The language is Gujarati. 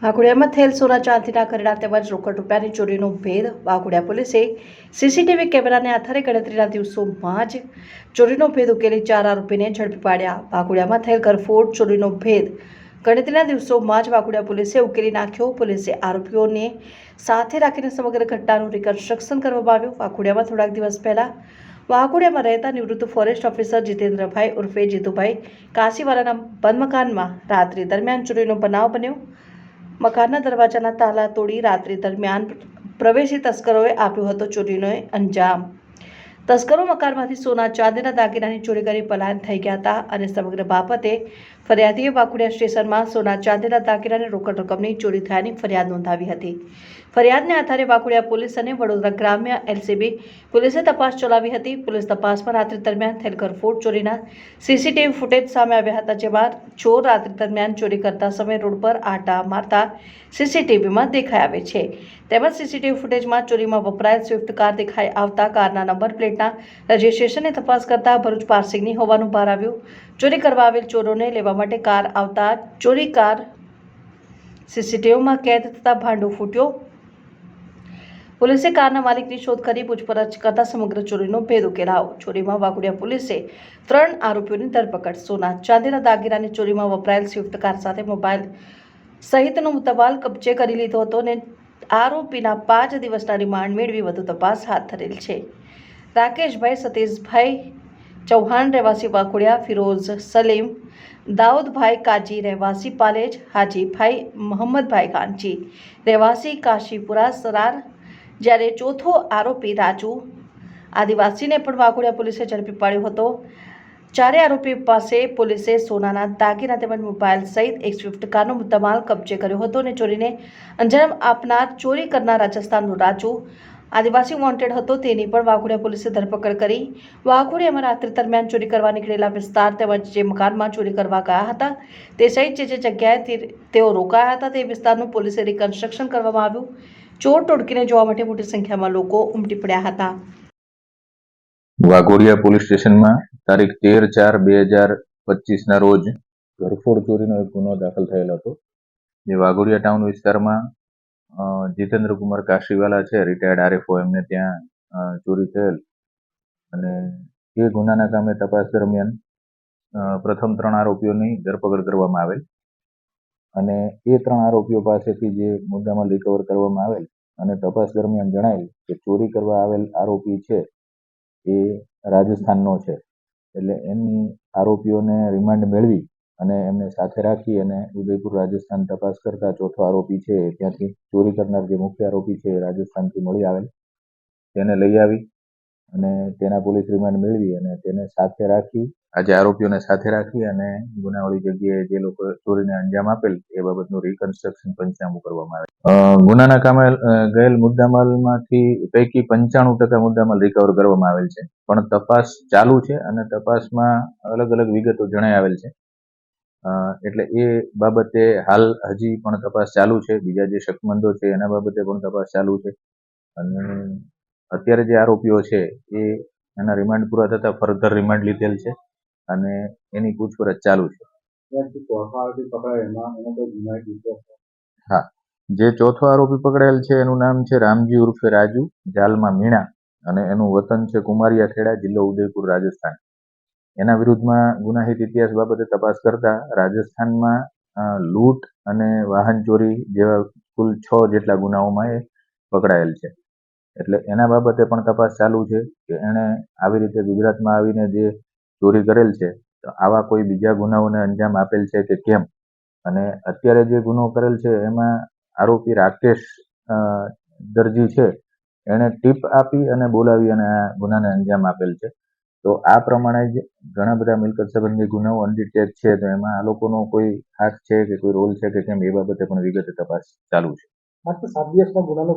વાઘોડિયામાં થયેલ સોના ચાંદીના ઘરેણા તેમજ રોકડ રૂપિયાની ચોરીનો ભેદ વાઘોડિયા પોલીસે સીસીટીવી કેમેરાને આધારે ગણતરીના દિવસોમાં જ ચોરીનો ભેદ ઉકેલી ચાર આરોપીને ઝડપી પાડ્યા. વાઘોડિયામાં થયેલ ઘરફોડ, ચોરીનો ભેદ ગણતરીના દિવસોમાં જ વાઘોડિયા પોલીસે ઉકેલી નાખ્યો. પોલીસે આરોપીઓને સાથે રાખીને સમગ્ર ઘટનાનું રિકન્સ્ટ્રક્શન કરવામાં આવ્યું. વાઘોડિયામાં થોડાક દિવસ પહેલા વાઘોડિયામાં રહેતા નિવૃત્ત ફોરેસ્ટ ઓફિસર જીતેન્દ્રભાઈ ઉર્ફે જીતુભાઈ કાશીવાલાના બંધ મકાનમાં રાત્રિ દરમિયાન ચોરીનો બનાવ બન્યો. મકાનના દરવાજાના તાલા તોડી રાત્રિ દરમિયાન પ્રવેશી તસ્કરોએ આપ્યો હતો ચોરીનો અંજામ. તસ્કરો મકાનમાંથી સોના, ચાંદીના દાગીનાની ચોરી કરી પલાયન થઈ ગયા હતા અને સમગ્ર બાબતે ફરિયાદીએ વાકુડિયા સ્ટેશનમાં સોના ચાંદીના અને રોકડ રકમની ચોરી થયાની ફરિયાદ નોંધાવી હતી. ફરિયાદને આધારે વાકુડિયા પોલીસ અને વડોદરા ગ્રામ્ય એલસીબી પોલીસે તપાસ ચલાવી હતી. પોલીસ તપાસમાં રાત્રિ દરમિયાન થયેલ ઘરફોડ ચોરીના સીસીટીવી ફૂટેજ સામે આવ્યા હતા, જેમાં ચોર રાત્રિ દરમિયાન ચોરી કરતા સમયે રોડ પર આટા મારતા સીસીટીવીમાં દેખાઈ આવે છે. તેમજ સીસીટીવી ફૂટેજમાં ચોરીમાં વપરાયેલ સ્વિફ્ટ કાર દેખાઈ આવતા કારના નંબર પ્લેટના રજિસ્ટ્રેશનની તપાસ કરતા ભરૂચ પાર્સિંગની હોવાનું બહાર આવ્યું. ચોરી કરવા આવેલ ચોરોને લેવા માટે કાર આવતા ચોરી કાર સીસીટીવીમાં કેદ થતાં ભાંડો ફૂટ્યો. પોલીસે કારના માલિકની શોધ કરી પૂછપરછ કરતા સમગ્ર ચોરીનો ભેદ ઉકેલાયો. ચોરીમાં વાઘોડિયા પોલીસે ત્રણ આરોપીઓની ધરપકડ. સોના, ચાંદીના દાગીનાની ચોરીમાં વપરાયેલ સ્વિફ્ટ કાર સાથે મોબાઈલ સહિતનો મુદ્દામાલ કબજે કરી લીધો હતો અને આરોપીના પાંચ દિવસના રિમાન્ડ મેળવી વધુ તપાસ હાથ ધરેલ છે. રાકેશભાઈ, સતીશભાઈ ચૌહાણ રહેવાસી વાઘોડિયા, ફિરોઝ સલીમ, દાઉદભાઈ કાજી રહેવાસી પાલેજ, હાજીભાઈ મોહમ્મદભાઈ ખાનજી રહેવાસી કાશીપુરા સરાર. જ્યારે ચોથો આરોપી રાજુ, આદિવાસીને પણ વાઘોડિયા પોલીસે ઝડપી પાડ્યો હતો. ચારે આરોપી પાસે પોલીસે સોનાના દાગીના તેમજ મોબાઈલ સહિત એક સ્વિફ્ટ કારનો મુદ્દામાલ કબજે કર્યો હતો અને ચોરીને અંજામ આપનાર ચોરી કરનાર રાજસ્થાનનો રાજુ આદિવાસી વોન્ટેડ હતો તેની પણ વાઘોડિયા પોલીસે ધરપકડ કરી. વાઘોડિયામાં રાત્રિ દરમિયાન ચોરી કરવા નીકળેલા વિસ્તાર તેમજ જે મકાનમાં ચોરી કરવા ગયા હતા તે સહિત જે જે જગ્યાએ તેઓ રોકાયા હતા તે વિસ્તારનું પોલીસે રિકન્સ્ટ્રક્શન કરવામાં આવ્યું. ચોર ટોડકીને જોવા માટે મોટી સંખ્યામાં લોકો ઉમટી પડ્યા હતા. વાઘોડિયા પોલીસ સ્ટેશનમાં તારીખ તેર ચાર બે હજાર પચીસના રોજ ઘરફોડ ચોરીનો એક ગુનો દાખલ થયેલો હતો. જે વાઘોડિયા ટાઉન વિસ્તારમાં અ, જીતેન્દ્ર કુમાર કાશીવાલા છે રિટાયર્ડ આરએફઓ એમને ત્યાં ચોરી થયેલ. અને એ ગુનાના કામે તપાસ દરમિયાન પ્રથમ ત્રણ આરોપીઓની ધરપકડ કરવામાં આવેલ. અને એ ત્રણ આરોપીઓ પાસેથી જે મુદ્દામાં રિકવર કરવામાં આવેલ અને તપાસ દરમિયાન જણાયેલ કે ચોરી કરવા આવેલ આરોપી છે એ રાજસ્થાનનો છે. એટલે એમની આરોપીઓને રિમાન્ડ મેળવી અને એમને સાથે રાખી અને ઉદયપુર રાજસ્થાન તપાસ કરતા ચોથો આરોપી છે. ત્યાંથી ચોરી કરનાર જે મુખ્ય આરોપી છે રાજસ્થાનથી મળી આવેલ. તેને લઈ આવી અને તેના પોલીસ રિમાન્ડ મેળવી અને તેને સાથે રાખી, આજે આરોપીઓને સાથે રાખી અને ગુનાવાળી જગ્યાએ જે લોકો ચોરીને અંજામ આપેલ એ બાબતનું રિકન્સ્ટ્રક્શન પંચનામું કરવામાં આવે ગુનાના કામે ગયેલ મુદ્દામાલમાંથી પૈકી પંચાણું ટકા મુદ્દામાલ રિકવર કરવામાં આવેલ છે. પણ તપાસ ચાલુ છે અને તપાસમાં અલગ અલગ વિગતો જણાઈ આવેલ છે. એટલે એ બાબતે હાલ હજી પણ તપાસ ચાલુ છે. બીજા જે શકમંદો છે એના બાબતે પણ તપાસ ચાલુ છે. અને અત્યારે જે આરોપીઓ છે એ એના રિમાન્ડ પૂરા થતા ફર્ધર રિમાન્ડ લીધેલ છે અને એની પૂછપરછ ચાલુ છે. છે? જે ચોથો આરોપી પકડાયેલ છે એનું નામ છે રામજી ઉર્ફે રાજુ, જાલમાં મીણા અને એનું વતન છે કુમારિયા ખેડા જિલ્લો ઉદયપુર, રાજસ્થાન. એના વિરુદ્ધમાં ગુનાહિત ઇતિહાસ બાબતે તપાસ કરતા રાજસ્થાનમાં લૂંટ અને વાહન ચોરી જેવા કુલ છ જેટલા ગુનાઓમાં એ પકડાયેલ છે. એટલે એના બાબતે પણ તપાસ ચાલુ છે કે એણે આવી રીતે ગુજરાતમાં આવીને જે ચોરી કરેલ છે, તો આવા કોઈ બીજા ગુનાઓને અંજામ આપેલ છે કે કેમ? અને અત્યારે જે ગુનો કરેલ છે એમાં આરોપી રાકેશ દરજી છે. એણે ટીપ આપી અને બોલાવી અને આ ગુનાને અંજામ આપેલ છે. તો આ પ્રમાણે જ ઘણા બધા મિલકત સંબંધી ગુનાઓ અનડિટેક છે, તો એમાં આ લોકોનો કોઈ હાથ છે કે કોઈ રોલ છે કે કેમ, એ બાબતે પણ વિગતે તપાસ ચાલુ છે. માત્ર સાત દિવસમાં ગુનાનો